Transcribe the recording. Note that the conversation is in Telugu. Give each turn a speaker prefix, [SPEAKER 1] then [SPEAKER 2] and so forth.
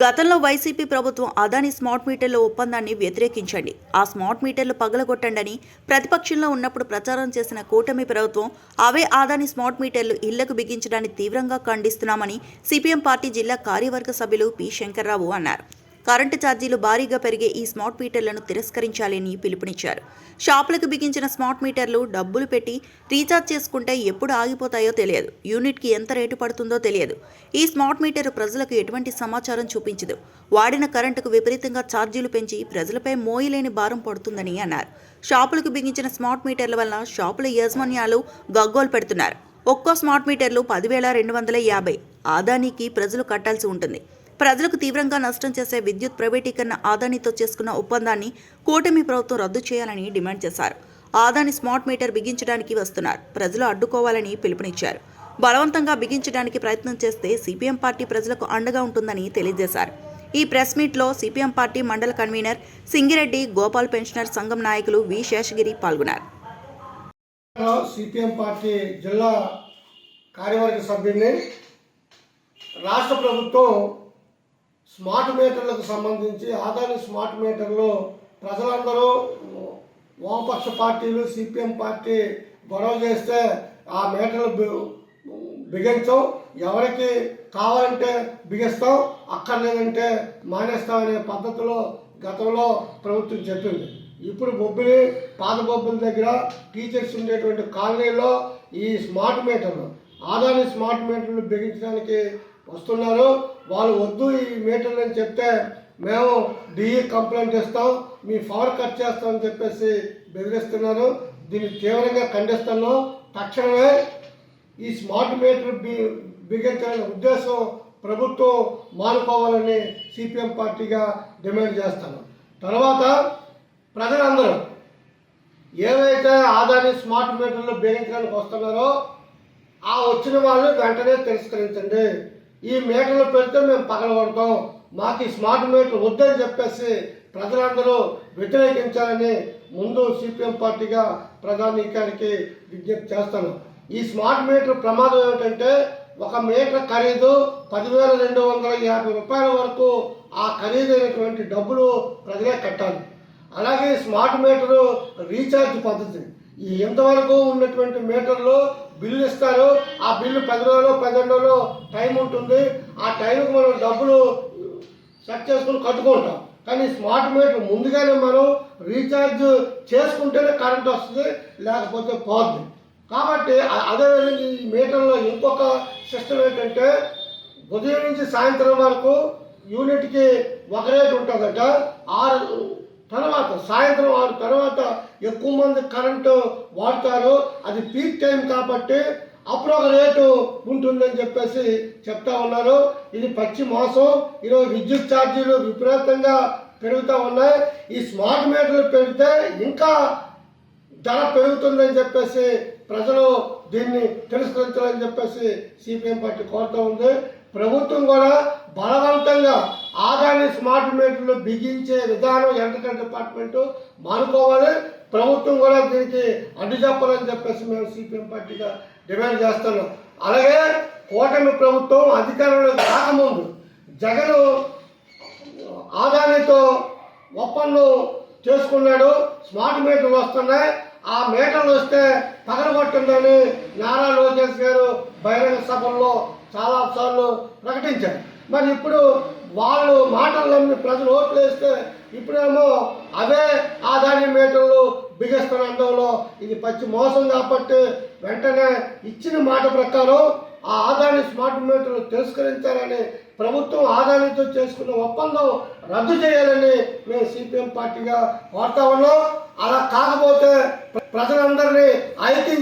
[SPEAKER 1] గతంలో వైసీపీ ప్రభుత్వం అదాని స్మార్ట్ మీటర్ల ఒప్పందాన్ని వ్యతిరేకించండి. ఆ స్మార్ట్ మీటర్లు పగలగొట్టండని ప్రతిపక్షంలో ఉన్నప్పుడు ప్రచారం చేసిన కూటమి ప్రభుత్వం అవే అదాని స్మార్ట్ మీటర్లు ఇళ్ళకు బిగించడాన్ని తీవ్రంగా ఖండిస్తున్నామని సిపిఎం పార్టీ జిల్లా కార్యవర్గ సభ్యులు పి శంకర్రావు అన్నారు. కరెంటు ఛార్జీలు భారీగా పెరిగే ఈ స్మార్ట్ మీటర్లను తిరస్కరించాలని పిలుపునిచ్చారు. షాపులకు బిగించిన స్మార్ట్ మీటర్లు డబ్బులు పెట్టి రీఛార్జ్ చేసుకుంటే ఎప్పుడు ఆగిపోతాయో తెలియదు. యూనిట్కి ఎంత రేటు పడుతుందో తెలియదు. ఈ స్మార్ట్ మీటర్ ప్రజలకు ఎటువంటి సమాచారం చూపించదు. వాడిన కరెంటుకు విపరీతంగా ఛార్జీలు పెంచి ప్రజలపై మోయలేని భారం పడుతుందని అన్నారు. షాపులకు బిగించిన స్మార్ట్ మీటర్ల వల్ల షాపుల యాజమాన్యాలు గగ్గోలు పెడుతున్నారు. ఒక్కో స్మార్ట్ మీటర్లు పదివేల రెండు వందల యాభై. ఆదానికి ప్రజలు కట్టాల్సి ఉంటుంది. ప్రజలకు తీవ్రంగా నష్టం చేసే విద్యుత్ ప్రైవేటీకరణ ఆదానితో చేసుకున్న ఒప్పందాన్ని కూటమి ప్రభుత్వం రద్దు చేయాలని డిమాండ్ చేశారు. ఆదాని స్మార్ట్ మీటర్ బిగించడానికి వస్తున్నారు. ప్రజలు అడ్డుకోవాలని పిలుపునిచ్చారు. బలవంతంగా బిగించడానికి ప్రయత్నం చేస్తే సిపిఎం పార్టీ ప్రజలకు అండగా ఉంటుందని తెలియజేశారు. ఈ ప్రెస్ మీట్లో సిపిఎం పార్టీ మండల కన్వీనర్ సింగిరెడ్డి గోపాల్ పెన్షనర్ సంఘం నాయకులు వి. శేషగిరి పాల్గొన్నారు.
[SPEAKER 2] సిపిఎం పార్టీ జిల్లా కార్యవర్గ సభ్యుడిని రాష్ట్ర ప్రభుత్వం స్మార్ట్ మీటర్లకు సంబంధించి ఆదాని స్మార్ట్ మీటర్లు ప్రజలందరూ వామపక్ష పార్టీలు సిపిఎం పార్టీ గొడవ చేస్తే ఆ మీటర్లు బిగించం. ఎవరికి కావాలంటే బిగిస్తాం అక్కర్లేదంటే మానేస్తామనే పద్ధతిలో గతంలో ప్రభుత్వం చెప్పింది. ఇప్పుడు బొబ్బిలి పాత బొబ్బుల దగ్గర టీచర్స్ ఉండేటువంటి కాలనీలో ఈ స్మార్ట్ మీటర్లు ఆదాని స్మార్ట్ మీటర్లు బిగించడానికి వస్తున్నారు. వాళ్ళు వద్దు ఈ మీటర్లు అని చెప్తే మేము డిఈ కంప్లైంట్ ఇస్తాం మీ పవర్ కట్ చేస్తామని చెప్పేసి బెదిరిస్తున్నారు. దీన్ని తీవ్రంగా ఖండిస్తున్నాం. తక్షణమే ఈ స్మార్ట్ మీటర్ బి బిగించాలనే ఉద్దేశం ప్రభుత్వం మానుకోవాలని సిపిఎం పార్టీగా డిమాండ్ చేస్తాను తర్వాత ప్రజలందరూ ఏవైతే ఆదాని స్మార్ట్ మీటర్లు బిగించడానికి వస్తున్నారో ఆ వచ్చిన వాళ్ళు వెంటనే తిరస్కరించండి. ఈ మీటర్లు పెడితే మేము పగలగొడతాం మాకు ఈ స్మార్ట్ మీటర్ వద్దని చెప్పేసి ప్రజలందరూ వ్యతిరేకించాలని ముందు సిపిఎం పార్టీగా ప్రధానికానికి విజ్ఞప్తి చేస్తాను. ఈ స్మార్ట్ మీటర్ ప్రమాదం ఏమిటంటే ఒక మీటర్ ఖరీదు పదివేల రెండు వందల యాభై రూపాయల వరకు ఆ ఖరీదైనటువంటి డబ్బులు ప్రజలే కట్టాలి. అలాగే స్మార్ట్ మీటరు రీఛార్జ్ పద్ధతి. ఈ ఇంతవరకు ఉన్నటువంటి మీటర్లు బిల్లు ఇస్తారు ఆ బిల్లు పది రోజులు పదిహేను రోజులు టైం ఉంటుంది. ఆ టైంకి మనం డబ్బులు సెట్ చేసుకుని కట్టుకుంటాం. కానీ స్మార్ట్ మీటర్ ముందుగానే మనం రీఛార్జ్ చేసుకుంటేనే కరెంట్ వస్తుంది లేకపోతే పోద్ది. కాబట్టి అదే అదేవిధంగా ఈ మీటర్లో ఇంకొక సిస్టమ్ ఏంటంటే ఉదయం నుంచి సాయంత్రం వరకు యూనిట్కి ఒక రేట్ ఉంటుందట. ఆరు తర్వాత సాయంత్రం ఆరు తర్వాత ఎక్కువ మంది కరెంటు వాడతారు. అది పీక్ టైం కాబట్టి అప్పుడు ఒక రేటు ఉంటుందని చెప్పేసి చెప్తా ఉన్నారు. ఇది పచ్చి మోసం. ఈరోజు విద్యుత్ ఛార్జీలు విపరీతంగా పెరుగుతూ ఉన్నాయి. ఈ స్మార్ట్ మీటర్లు పెడితే ఇంకా ధర పెరుగుతుందని చెప్పేసి ప్రజలు దీన్ని తిరస్కరించాలని చెప్పేసి సిపిఎం పార్టీ కోరుతూ ఉంది. ప్రభుత్వం కూడా బలవంతంగా ఆదాని స్మార్ట్ మీటర్లు బిగించే విధానం ఎలక్ట్రికల్ డిపార్ట్మెంట్ మానుకోవాలి. ప్రభుత్వం కూడా దీనికి అడ్డు చెప్పాలని చెప్పేసి మేము సిపిఎం పార్టీగా డిమాండ్ చేస్తున్నాం. అలాగే కూటమి ప్రభుత్వం అధికారంలో రాకముందు జగన్ ఆదానితో ఒప్పందం చేసుకున్నాడు. స్మార్ట్ మీటర్లు వస్తున్నాయి. ఆ మీటర్లు వస్తే పగలగొట్టిందని నారా లోకేష్ గారు బహిరంగ సభల్లో చాలా సార్లు ప్రకటించారు. మరి ఇప్పుడు వాళ్ళు మాటలు నమ్మి ప్రజలు ఓట్లు వేస్తే ఇప్పుడేమో అవే ఆదాని మీటర్లు బిగిస్తున్నందులో ఇది పచ్చి మోసం కాబట్టి వెంటనే ఇచ్చిన మాట ప్రకారం ఆ ఆదాని స్మార్ట్ మీటర్లు తిరస్కరించాలని ప్రభుత్వం ఆదానితో చేసుకున్న ఒప్పందం రద్దు చేయాలని మేము సిపిఎం పార్టీగా కోరుతా ఉన్నాం. అలా కాకపోతే ప్రజలందరినీ ఐక్యం